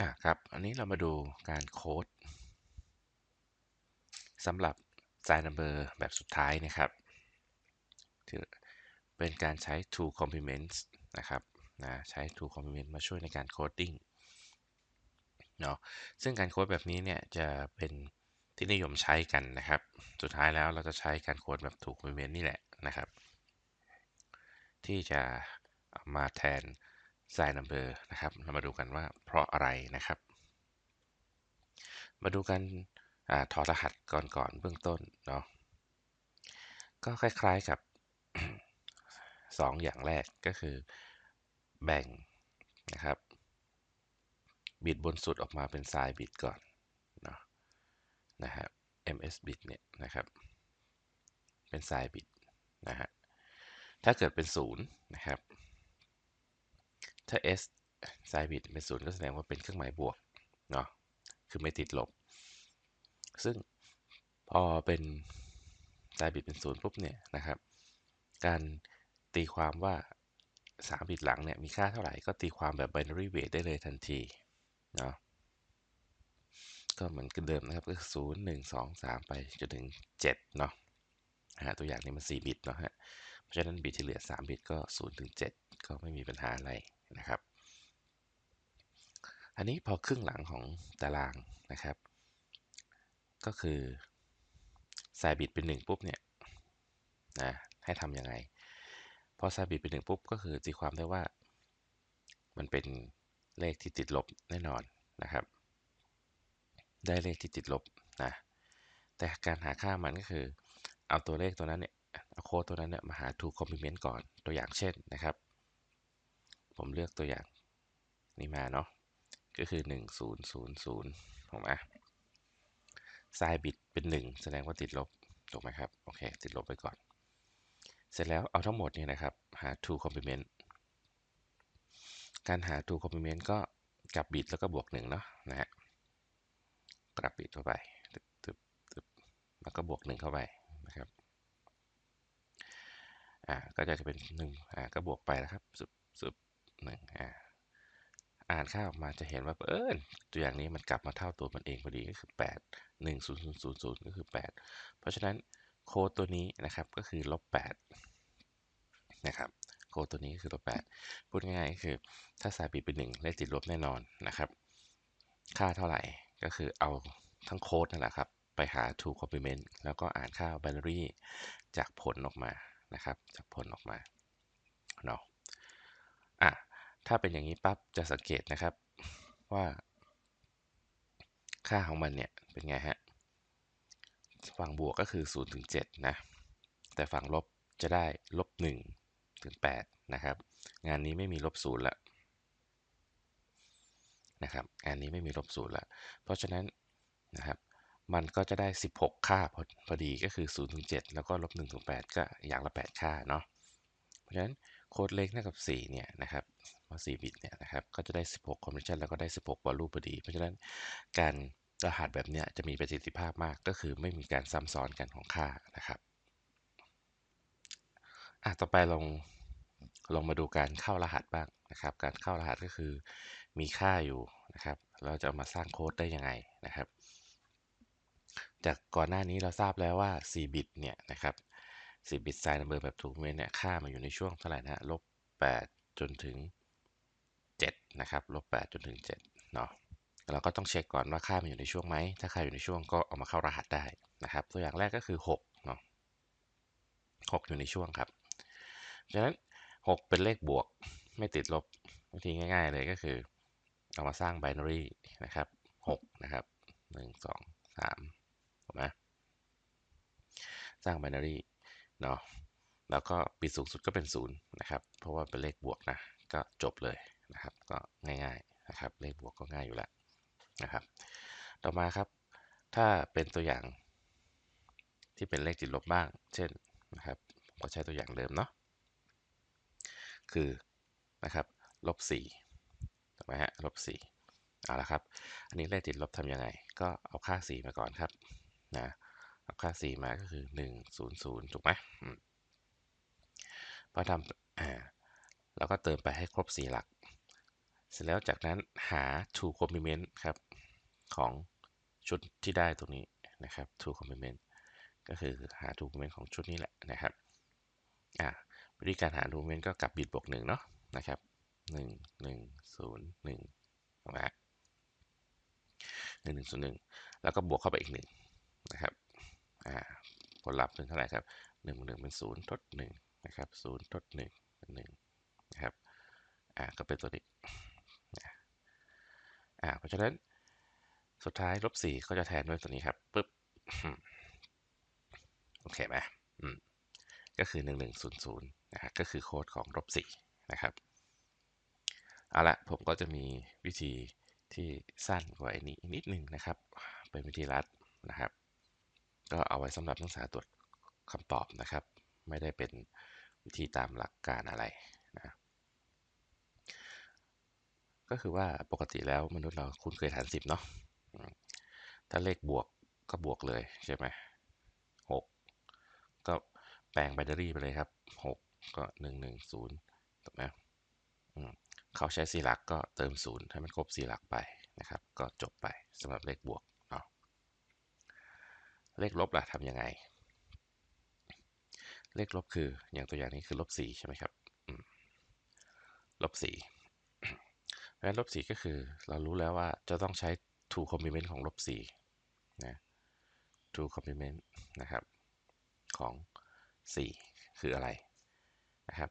อะครับ อันนี้เรามาดูการโค้ดสำหรับ side number แบบสุดท้ายนะครับที่เป็นการใช้ two complements นะครับนะใช้ two complements มาช่วยในการโคดดิ้งเนาะซึ่งการโค้ดแบบนี้เนี่ยจะเป็นที่นิยมใช้กันนะครับ สุดท้ายแล้วเราจะใช้การโค้ดแบบ two complement นี่แหละนะครับ ที่จะามาแทน side number นะครับ เรามาดูกันว่าเพราะอะไรนะครับ มาดูกันอถอดรหัสก่อนก่อนเบื้องต้นเนาะ ก็คล้ายๆกับ 2 อย่างแรกก็คือ แบ่งนะครับ บิตบนสุดออกมาเป็น side bit ก่อนเนาะนะฮะ ms bit เนี่ยนะครับ เป็น side bit นะฮะ ถ้าเกิดเป็น 0 นะครับ ถ้า s side bit เป็น0ก็แสดงว่าเป็นเครื่องหมายบวกเนาะคือไม่ติดลบ ซึ่งพอเป็น side bit เป็น0ปุ๊บเนี่ยนะครับ การตีความว่า3บิตหลังเนี่ยมีค่าเท่าไหร่ก็ตีความแบบ binary weight ได้เลยทันทีเนาะก็เหมือนกันเดิมนะครับก็คือ0 1 2 3ไปจนถึง7เนาะฮะตัวอย่างนี้มัน4บิตเนาะฮะ เพราะฉะนั้นบิตที่เหลือ 3 บิตก็0ถึง7ก็ไม่มีปัญหาอะไรนะครับ อันนี้พอครึ่งหลังของตารางนะครับ ก็คือสายบิตเป็น 1 ปุ๊บเนี่ยนะให้ทำยังไง พอสายบิตเป็น 1 ปุ๊บก็คือตีความได้ว่ามันเป็นเลขที่ติดลบแน่นอนนะครับ ได้เลขที่ติดลบนะแต่การหาค่ามันก็คือ เอาตัวเลขตัวนั้นเนี่ย โค้ดตัวนั้นเนี่ยมาหา two complement ก่อนตัวอย่างเช่นนะครับ ผมเลือกตัวอย่างนี้มาเนาะก็คือ 1000ถูกไหมไซบิตเป็น 1 แสดงว่าติดลบถูกไหมครับโอเคติดลบไปก่อน เสร็จแล้วเอาทั้งหมดเนี่ยนะครับหา two complement การหา two complement ก็กลับบิตแล้วก็บวก1เนาะนะฮะกลับบิตเข้าไปตึบตึบตึบแล้วก็บวก1เข้าไปนะครับ อ่าก็จะเป็น1อ่าก็บวกไปนะครับสึบสึบหนึ่งอ่าอ่านค่าออกมาจะเห็นว่าเออตัวอย่างนี้มันกลับมาเท่าตัวมันเองพอดีก็คือ 8 1 0 0 0 0 ก็คือ 8 เพราะฉะนั้นโค้ดตัวนี้นะครับก็คือลบ8นะครับโค้ดตัวนี้คือลบ8พูดง่ายๆก็คือถ้าสายปิดเป็น1เลขติดลบแน่นอนนะครับ ค่าเท่าไหร่ก็คือเอาทั้งโค้ดนั่นแหละครับ ไปหา two complement แล้วก็อ่านค่า binary จากผลออกมา นะครับจากผลออกมาเนาะอะถ้าเป็นอย่างนี้ปั๊บจะสังเกตนะครับว่า ค่าของมันเนี่ยเป็นไงฮะฝั่งบวกก็คือ0ถึง7นะแต่ฝั่งลบจะได้ลบ1ถึง8นะครับงานนี้ไม่มีลบ0ล้วนะครับงานนี้ไม่มีลบ0ล้วเพราะฉะนั้นนะครับ มันก็จะได้ 16 ค่าพอพอดีก็คือ0ถึง7แล้วก็ลบ1ถึง8ก็อย่างละ 8 ค่าเนาะ เพราะฉะนั้นโค้ดเล็กเท่ากับ4เนี่ยนะครับว่า4บิตเนี่ยนะครับก็จะได้ 16 conversion แล้วก็ได้ 16 value พอดี เพราะฉะนั้นการรหัสแบบนี้จะมีประสิทธิภาพมากก็คือไม่มีการซ้ำซ้อนกันของค่านะครับอะต่อไปลองลองมาดูการเข้ารหัสบ้างนะครับ การเข้ารหัสก็คือมีค่าอยู่นะครับ เราจะมาสร้างโค้ดได้ยังไงนะครับ จากก่อนหน้านี้เราทราบแล้วว่า 4 บิตเนี่ยนะครับ 4 บิตไซน์นัมเบอร์แบบถูกเมนเนี่ยค่ามันอยู่ในช่วงเท่าไหร่นะลบ 8 จนถึง 7 นะครับลบ 8 จนถึง 7 เนาะเราก็ต้องเช็คก่อนว่าค่ามันอยู่ในช่วงไหม ถ้าค่าอยู่ในช่วงก็เอามาเข้ารหัสได้นะครับ ตัวอย่างแรกก็คือ 6 เนาะ6 อยู่ในช่วงครับฉะนั้น 6 เป็นเลขบวกไม่ติดลบวิธีง่าย ๆ เลยก็คือ เอามาสร้าง binary นะครับ 6 นะครับ 1 2 3 ถูกไหมสร้าง binary เนาะแล้วก็ปิดสูงสุดก็เป็น0นะครับ เพราะว่าเป็นเลขบวกนะ ก็จบเลยนะครับ ก็ง่ายๆนะครับ เลขบวกก็ง่ายอยู่แล้วนะครับ ต่อมาครับ ถ้าเป็นตัวอย่างที่เป็นเลขติดลบบ้าง เช่นนะครับผมก็ใช้ตัวอย่างเดิมเนาะ คือนะครับลบ4ถูกไหมฮะลบ4เอาละครับ อันนี้เลขติดลบทำยังไง ก็เอาค่า 4 มาก่อนครับ นะเอาค่า 4 มาก็คือ 1 0 0 ถูกไหมพอทำอ่าเราก็เติมไปให้ครบ 4 หลัก เสร็จแล้วจากนั้นหา to complement ครับ ของชุดที่ได้ตรงนี้นะครับ to complement ก็คือหา to complement ของชุดนี้แหละนะครับอ่าวิธีการหา to complement ก็กลับบิดบวกหนึ่งเนาะนะครับหนึ่งหนึ่งศูนย์หนึ่งถูกไหมหนึ่งหนึ่งศูนย์หนึ่งแล้วก็บวกเข้าไปอีกหนึ่ง นะครับผลลัพธ์เป็นเท่าไหร่ครับหนึ่งหนึ่งเป็นศูนย์ทดหนึ่งนะครับศูนย์ทดหนึ่งเป็นหนึ่งนะครับอ่าก็เป็นตัวนี้อ่าเพราะฉะนั้นสุดท้ายลบสี่ก็จะแทนด้วยตัวนี้ครับปึ๊บโอเคไหมอืมก็คือ 1100นะครับก็คือโค้ดของลบสี่นะครับเอาละผมก็จะมีวิธีที่สั้นกว่าอันนี้นิดนึงนะครับ เป็นวิธีรัดนะครับ ก็เอาไว้สำหรับนักศึกษาตรวจคำตอบนะครับ ไม่ได้เป็นวิธีตามหลักการอะไรนะก็คือว่าปกติแล้วมนุษย์เราคุ้นเคยฐานสิบเนาะถ้าเลขบวกก็บวกเลยใช่ไหมหกก็แปลงไบนารีไปเลยครับหกก็หนึ่งหนึ่งศูนย์ถูกไหมเขาใช้สี่หลักก็เติมศูนย์ให้มันครบสี่หลักไปนะครับ ก็จบไปสำหรับเลขบวก เลขลบล่ะทำยังไง เลขลบคืออย่างตัวอย่างนี้คือลบสี่ใช่ไหมครับลบสี่เพราะฉะนั้นลบสี่ก็คือเรารู้แล้วว่าจะต้องใช้ to complement ของลบสี่นะ to complement นะครับ ของ 4 คืออะไรนะครับ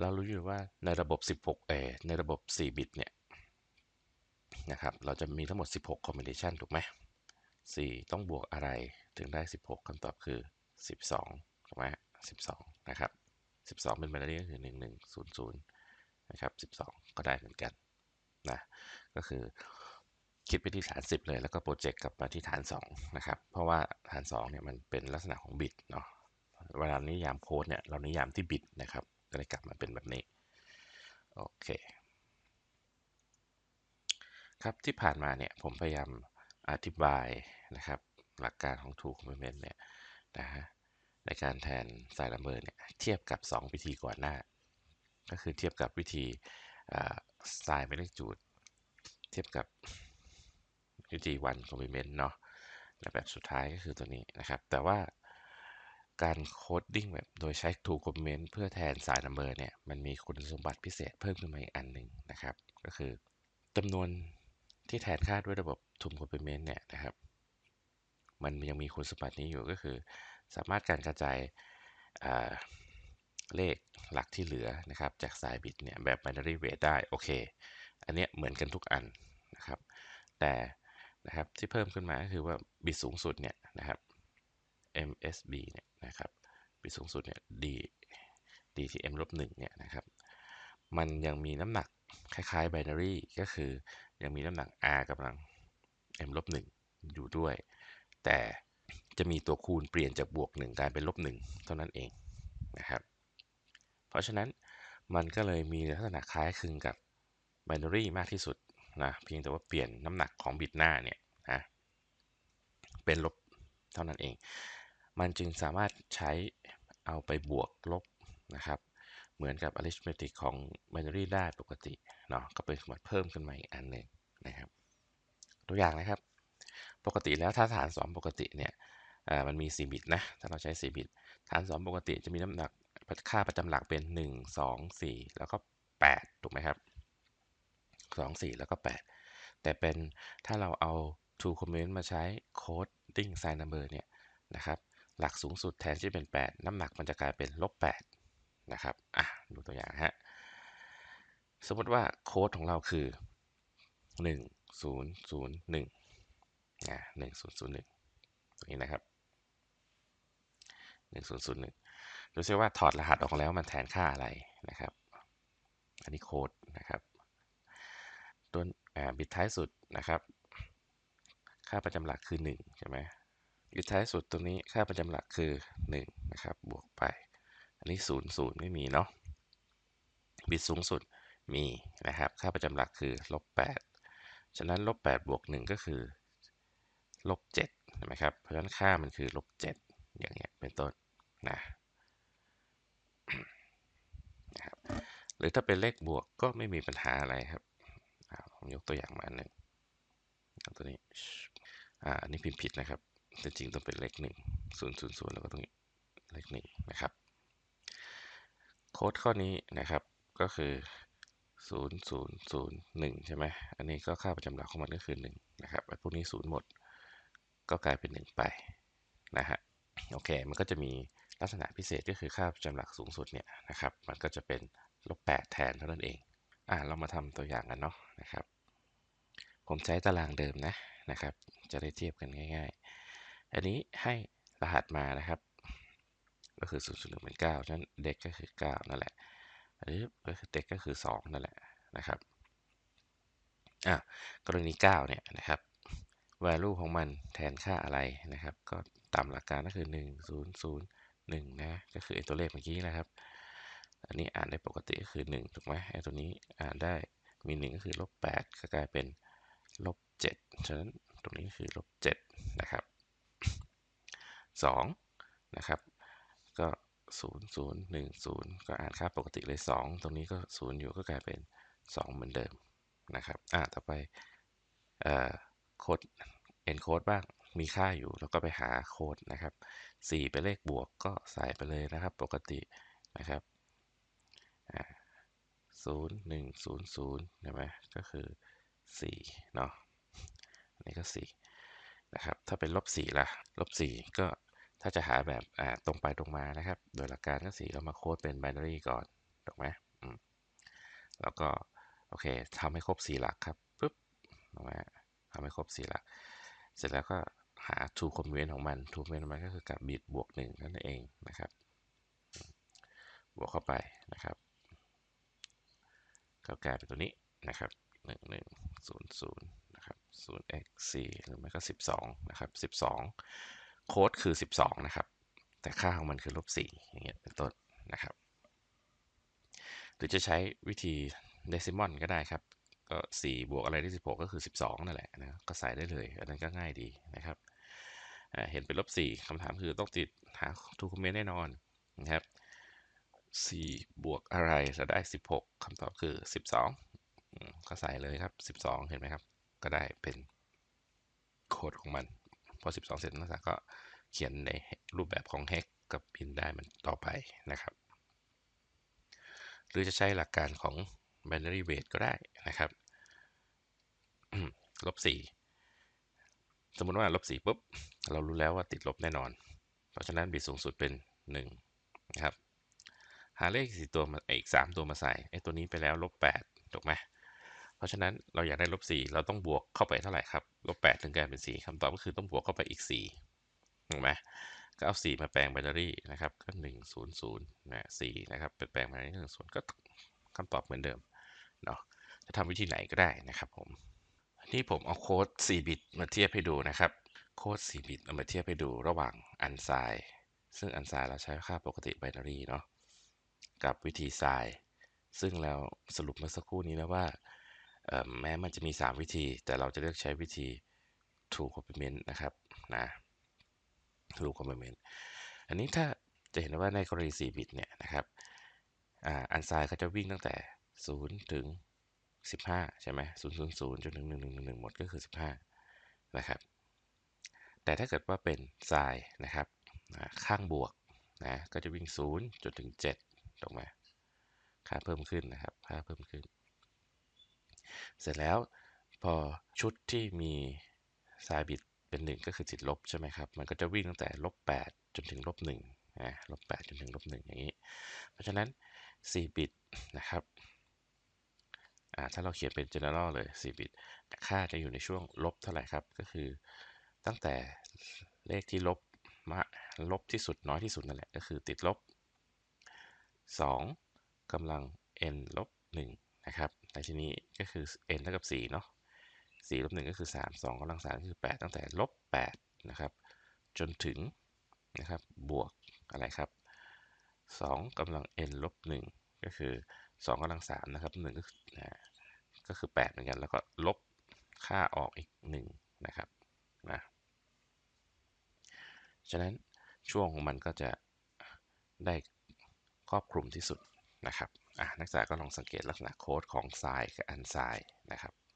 เรารู้อยู่ว่าในระบบ 16เอในระบบ 4 บิตเนี่ยนะครับ เราจะมีทั้งหมด 16 combination ถูกไหม 4 ต้องบวกอะไรถึงได้ 16คำตอบคือ 12ถูกไหม12นะครับ 12 เป็น binary ก็คือ 1100นะครับ12 ก็ได้เหมือนกันนะก็คือคิดไปที่ฐาน 10 เลยแล้วก็โปรเจกต์กลับมาที่ฐาน 2 นะครับ เพราะว่าฐาน2เนี่ยมันเป็นลักษณะของบิตเนาะเวลานิยามโค้ดเนี่ยเรานิยามที่บิตนะครับก็เลยกลับมาเป็นแบบนี้ โอเค ครับที่ผ่านมาเนี่ยผมพยายาม อธิบายนะครับ หลักการของ Tool Complement เนี่ยนะฮะในการแทนสายละเมอเนี่ยเทียบกับ 2 วิธีก่อนหน้า ก็คือเทียบกับวิธีสายไม่เลขจูด เทียบกับวิธีวันคอมพิเมนต์เนาะและแบบสุดท้ายก็คือตัวนี้นะครับ แต่ว่าการโคดดิ้งแบบโดยใช้ to complement เพื่อแทนสาย number เนี่ยมันมีคุณสมบัติพิเศษเพิ่มขึ้นมาอีกอันหนึ่งนะครับ ก็คือจำนวนที่แทนค่าด้วยระบบ to complement เนี่ยนะครับ มันยังมีคุณสมบัตินี้อยู่ก็คือ สามารถการกระจายเลขหลักที่เหลือนะครับ จากสายบิตเนี่ยแบบ binary weight ได้ โอเค อันเนี้ยเหมือนกันทุกอันนะครับ แต่นะครับที่เพิ่มขึ้นมาก็คือว่าบิตสูงสุดเนี่ยนะครับ MSB เนี่ยนะครับบิตสูงสุดเนี่ย D D ที่ M ลบหนึ่งเนี่ยนะครับ มันยังมีน้ำหนักคล้ายๆ binary ก็คือยังมีน้ำหนัก R กำลัง M ลบหนึ่งอยู่ด้วย แต่จะมีตัวคูณเปลี่ยนจากบวกหนึ่งกลายเป็นลบหนึ่งเท่านั้นเองนะครับ เพราะฉะนั้นมันก็เลยมีลักษณะคล้ายคลึงกับ binary มากที่สุดนะเพียงแต่ว่าเปลี่ยนน้ำหนักของบิตหน้าเนี่ยนะเป็นลบเท่านั้นเอง มันจึงสามารถใช้เอาไปบวกลบนะครับ เหมือนกับ arithmetic ของ binary ได้ปกติเนาะก็เป็นสมบัติเพิ่มขึ้นมาอีกอันหนึ่งนะครับ ตัวอย่างนะครับ ปกติแล้วถ้าฐาน 2 ปกติเนี่ยมันมี 4 บิตนะ ถ้าเราใช้ 4 บิต ฐาน 2 ปกติจะมีน้ำหนักค่าประจำหลักเป็น 1 2 4 แล้วก็ 8 ถูกไหมครับ 2 4 แล้วก็ 8 แต่เป็นถ้าเราเอา to comment มาใช้ coding sign number เนี่ยนะครับ หลักสูงสุดแทนที่เป็น 8 น้ำหนักมันจะกลายเป็นลบ 8 นะครับ อะ ดูตัวอย่างฮะ สมมติว่าโค้ดของเราคือ 1 0 0 1นะ1001ตรงนี้นะครับ 1001ดูซิว่าถอดรหัสออกแล้วมันแทนค่าอะไรนะครับ อันนี้โค้ดนะครับตัวบิตท้ายสุดนะครับ ค่าประจำหลักคือ 1 ใช่ไหมบิตท้ายสุดตัวนี้ค่าประจำหลักคือ 1 นะครับ บวกไป อันนี้ 0 0 ไม่มีเนาะบิตสูงสุดมีนะครับ ค่าประจำหลักคือลบ8 ฉะนั้นลบ8บวก1ก็คือลบ7ใช่ไหมครับ เพราะฉะนั้นค่ามันคือลบ7อย่างเงี้ยเป็นต้นนะนะครับหรือถ้าเป็นเลขบวกก็ไม่มีปัญหาอะไรครับผมยกตัวอย่างมาหนึ่งตัวนี้อ่าอันนี้พิมพ์ผิดนะครับแต่จริงต้องเป็นเลขหนึ่งศูนย์ศูนย์ศูนย์แล้วก็ตรงนี้เลขหนึ่งนะครับ โค้ดข้อนี้นะครับก็คือ ศูนย์ศูนย์ศูนย์หนึ่งใช่ไหมอันนี้ก็ค่าประจำหลักของมันก็คือหนึ่งนะครับไอ้พวกนี้ศูนย์หมด ก็กลายเป็นหนึ่งไปนะฮะโอเค มันก็จะมีลักษณะพิเศษก็คือค่าประจำหลักสูงสุดเนี่ยนะครับ มันก็จะเป็นลบแปดแทนเท่านั้นเอง อ่าเรามาทำตัวอย่างกันเนาะนะครับ ผมใช้ตารางเดิมนะนะครับ จะได้เทียบกันง่าย ๆ อันนี้ให้รหัสมานะครับ ก็คือ0 0 1เป็น9ฉะนั้นเด็กก็คือ 9 นั่นแหละ หรือก็คือเด็กก็คือ 2 นั่นแหละนะครับอะกรณี9เนี่ยนะครับ value ของมันแทนค่าอะไรนะครับ ก็ตามหลักการก็คือ 1 0 0 1 นะ ก็คือไอตัวเลขเมื่อกี้นะครับ อันนี้อ่านได้ปกติก็คือ 1 ถูกไหมไอ้ตัวนี้อ่านได้มี 1 ก็คือลบ8ก็กลายเป็นลบ7ฉะนั้นตรงนี้คือลบ7นะครับ2นะครับ ก็ 0 0 1 0 ก็อ่านค่าปกติเลย 2 ตรงนี้ก็ 0 อยู่ก็กลายเป็น 2 เหมือนเดิมนะครับอ่าต่อไปโค้ด encode บ้างมีค่าอยู่แล้วก็ไปหาโค้ดนะครับ 4 เป็นเลขบวกก็ใส่ไปเลยนะครับปกตินะครับศูนย์หนึ่งศูนย์ศูนย์ใช่ไหมก็คือสี่เนาะอันนี้ก็สี่นะครับ ถ้าเป็นลบสี่ละลบสี่ก็ ถ้าจะหาแบบตรงไปตรงมานะครับ โดยหลักการก็สี่เรามาโค้ดเป็น binary ก่อนถูกไหมแล้วก็โอเคทำให้ครบสี่หลักครับปุ๊บถูกไหมทำให้ครบสี่หลัก เสร็จแล้วก็หา true complement ของมัน true complement ของมันก็คือกับบิตบวกหนึ่งนั่นเองนะครับ บวกเข้าไปนะครับก็กลายเป็นตัวนี้นะครับ1 1 0 0นะครับ0 x 4หรือไม่ก็ 12 นะครับ 12 โค้ดคือ 12 นะครับ แต่ค่าของมันคือลบ4อย่างเงี้ยเป็นต้นนะครับ หรือจะใช้วิธีเดซิมอลก็ได้ครับ ก็4บวกอะไรที่16 ก็คือ 12 นั่นแหละนะก็ใส่ได้เลย อันนั้นก็ง่ายดีนะครับ เห็นเป็นลบ4คำถามคือต้องติดหาทูคอมเมนต์แน่นอนนะครับ4บวกอะไรจะได้ 16คำตอบคือ 12 ก็ใส่เลยครับ 12 เห็นไหมครับ ก็ได้เป็นโค้ดของมัน พอ 12 เสร็จนักศึกษาก็เขียนในรูปแบบของ hex กับพินได้มันต่อไปนะครับ หรือจะใช้หลักการของ binary weight ก็ได้นะครับลบ4สมมติว่าลบ4ปุ๊บ เรารู้แล้วว่าติดลบแน่นอน เพราะฉะนั้นบิตสูงสุดเป็น 1 นะครับ หาเลขสี่ตัวมาอีกสามตัวมาใส่ไอ้ตัวนี้ไปแล้วลบแปดถูกไหม ราะฉะนั้นเราอยากได้ลบสี่เราต้องบวกเข้าไปเท่าไหร่ครับลบแปดถึงกลายเป็นสี่คำตอบก็คือต้องบวกเข้าไปอีกสี่ถูกไหมก็เอาสี่มาแปลงแบตเตอรี่นะครับก็หนึ่งศูนย์ศูนย์นะสี่นะครับเป็นแปลงมาในหนึ่งศูนย์ก็คำตอบเหมือนเดิมเนาะจะทำวิธีไหนก็ได้นะครับผมนี่ผมเอาโค้ด 4 บิตมาเทียบให้ดูนะครับ โค้ด 4 บิตเอามาเทียบให้ดูระหว่างอันไซซึ่งอันไซเราใช้ค่าปกติไบนารีเนาะกับวิธีทรายซึ่งแล้วสรุปเมื่อสักครู่นี้แล้วว่า แม้มันจะมี 3 วิธี แต่เราจะเลือกใช้วิธี true complement นะครับนะ true complement อันนี้ถ้าจะเห็นว่าในกรณี 4 บิตเนี่ยนะครับอันไซน์เขาจะวิ่งตั้งแต่ 0 ถึง 15 ใช่ไหม0 0 0 จนถึง 1 1 1 1 หมดก็คือ 15 นะครับ แต่ถ้าเกิดว่าเป็นไซน์นะครับข้างบวกนะก็จะวิ่ง 0 จนถึง 7ถูกไหมค่าเพิ่มขึ้นนะครับ ค่าเพิ่มขึ้น เสร็จแล้วพอชุดที่มีสายบิตเป็น 1 ก็คือจิตลบใช่ไหมครับ มันก็จะวิ่งตั้งแต่ลบ8จนถึงลบ1นะลบ8จนถึงลบ1อย่างนี้ เพราะฉะนั้น 4 บิตนะครับถ้าเราเขียนเป็น general เลย 4 บิต ค่าจะอยู่ในช่วงลบเท่าไหร่ครับ ก็คือตั้งแต่เลขที่ลบมาลบที่สุดน้อยที่สุดนั่นแหละ ก็คือติดลบ 2กำลัง n ลบ1นะครับ ในที่นี้ก็คือ n เท่ากับ4เนาะ4ลบ1ก็คือ 3 2กำลัง3ก็คือ 8 ตั้งแต่ลบ8นะครับ จนถึงนะครับบวกอะไรครับ2กำลัง n ลบ1ก็คือ2กำลัง3นะครับ1ก็คือก็คือ 8 เหมือนกัน แล้วก็ลบค่าออกอีก 1 นะครับนะฉะนั้นช่วงของมันก็จะได้ครอบคลุมที่สุดนะครับ นักศึกษาก็ลองสังเกตลักษณะโค้ดของไซน์กับอันไซน์นะครับ